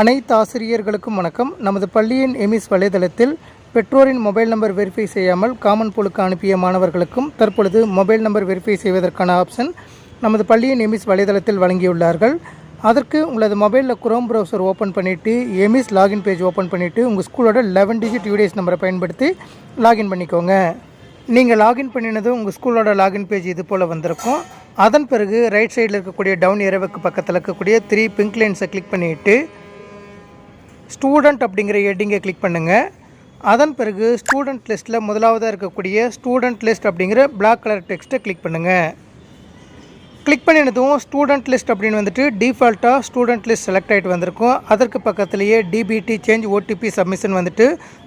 அனைத்து ஆசிரியர்களுக்கும் வணக்கம். நமது பள்ளியின் எமிஸ் வலைதளத்தில் பெற்றோரின் மொபைல் நம்பர் வெரிஃபை செய்யாமல் காமன் போலுக்கு அனுப்பிய மாணவர்களுக்கும் தற்பொழுது மொபைல் நம்பர் வெரிஃபை செய்வதற்கான ஆப்ஷன் நமது பள்ளியின் எமிஸ் வலைதளத்தில் வழங்கியுள்ளார்கள். அதற்கு உங்களது மொபைலில் குரோம் ப்ரௌசர் ஓப்பன் பண்ணிவிட்டு எமிஸ் லாகின் பேஜ் ஓப்பன் பண்ணிவிட்டு உங்கள் ஸ்கூலோட லெவன் டிஜிட் யூடிஎஸ் நம்பரை பயன்படுத்தி லாகின் பண்ணிக்கோங்க. நீங்கள் லாகின் பண்ணினதும் உங்கள் ஸ்கூலோட லாகின் பேஜ் இது போல் வந்திருக்கும். அதன் பிறகு ரைட் சைடில் இருக்கக்கூடிய டவுன் இரவுக்கு பக்கத்தில் இருக்கக்கூடிய த்ரீ பிங்க் லைன்ஸை கிளிக் பண்ணிவிட்டு ஸ்டூடெண்ட் அப்படிங்கிற ஹெட்டிங்கை கிளிக் பண்ணுங்கள் அதன் பிறகு ஸ்டூடெண்ட் லிஸ்ட்டில் முதலாவதாக இருக்கக்கூடிய ஸ்டூடெண்ட் லிஸ்ட் அப்படிங்கிற பிளாக் கலர் டெக்ஸ்ட்டை கிளிக் பண்ணுங்கள் கிளிக் பண்ணினதும் ஸ்டூடெண்ட் லிஸ்ட் அப்படின்னு வந்துட்டு டிஃபால்ட்டாக ஸ்டூடெண்ட் லிஸ்ட் செலக்ட் ஆகிட்டு வந்திருக்கும். அதற்கு பக்கத்துலேயே டிபிடி சேஞ்ச் ஓடிபி சப்மிஷன் வந்துட்டு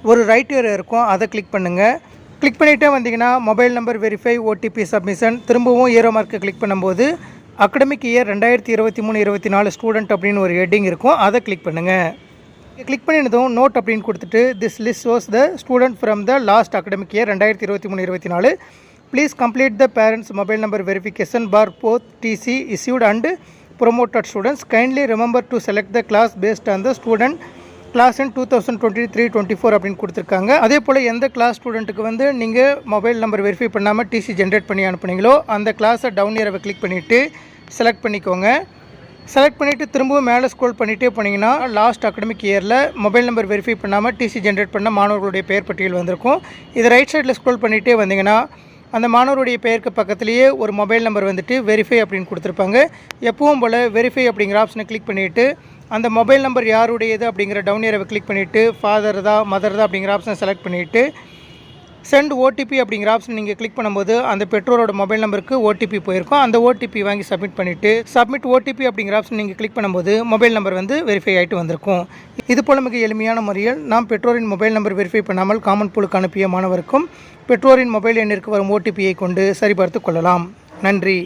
ஒரு ரைட் ஏர் இருக்கும். அதை கிளிக் பண்ணுங்கள் கிளிக் பண்ணிகிட்டே வந்தீங்கன்னா mobile number verify OTP submission திரும்பவும் ஏரோ மார்க்கை கிளிக் பண்ணும்போது அகடமிக் இயர் ரெண்டாயிரத்தி இருபத்தி மூணு இருபத்தி நாலு ஸ்டூடெண்ட் அப்படின்னு ஒரு ஹெட்டிங் இருக்கும். அதை கிளிக் பண்ணுங்கள் கிளிக் பண்ணினதும் நோட் அப்படின்னு கொடுத்துட்டு this list was the student from the last academic year ரெண்டாயிரத்தி இருபத்தி மூணு இருபத்தி நாலு. Please complete the parents mobile number verification for both TC issued and promoted students kindly remember to select the class based on the student class in two thousand twenty three twenty four அப்படின்னு கொடுத்துருக்காங்க. அதே போல் எந்த class ஸ்டூடெண்ட்டுக்கு வந்து நீங்கள் mobile number verify பண்ணாமல் TC generate பண்ணி அனுப்புனீங்களோ அந்த கிளாஸை டவுன் இயரை கிளிக் பண்ணிவிட்டு செலக்ட் பண்ணிக்கோங்க. செலக்ட் பண்ணிவிட்டு திரும்பவும் மேலே ஸ்க்ரோல் பண்ணிகிட்டே போனீங்கன்னா லாஸ்ட் அகடமிக் இயரில் மொபைல் நம்பர் வெரிஃபை பண்ணாமல் டிசி ஜென்ரேட் பண்ண மாணவர்களுடைய பெயர் பட்டியல் வந்திருக்கும். இது ரைட் சைடில் ஸ்க்ரோல் பண்ணிகிட்டே வந்தீங்கன்னா அந்த மாணவருடைய பெயருக்கு பக்கத்துலேயே ஒரு மொபைல் நம்பர் வந்துட்டு வெரிஃபை அப்படின்னு கொடுத்துருப்பாங்க. எப்பவும் போல் வெரிஃபை அப்படிங்கிற ஆப்ஷனை கிளிக் பண்ணிவிட்டு அந்த மொபைல் நம்பர் யாருடையது அப்படிங்கிற டவுன் ஏரவை கிளிக் பண்ணிவிட்டு ஃபாதர் தான் மதர் தான் அப்படிங்கிற ஆப்ஷனை செலக்ட் பண்ணிவிட்டு சென்ட் ஓடிபி அப்படிங்கிற ஆப்ஷன் நீங்கள் கிளிக் பண்ணும்போது அந்த பெற்றோரோட மொபைல் நம்பருக்கு ஓடிபி போயிருக்கும். அந்த ஓடிபி வாங்கி சப்மிட் பண்ணிவிட்டு சப்மிட் ஓடிபி அப்படிங்கிற ஆப்ஷன் நீங்கள் கிளிக் பண்ணும்போது மொபைல் நம்பர் வந்து வெரிஃபை ஆகிட்டு வந்திருக்கும். இது போல் மிக எளிமையான முறையில் நாம் பெற்றோரின் மொபைல் நம்பர் வெரிஃபை பண்ணாமல் காமன் பூலுக்கு அனுப்பிய மாணவருக்கும் பெற்றோரின் மொபைல் எண்ணிற்கு வரும் ஓடிபியை கொண்டு சரிபார்த்து கொள்ளலாம். நன்றி.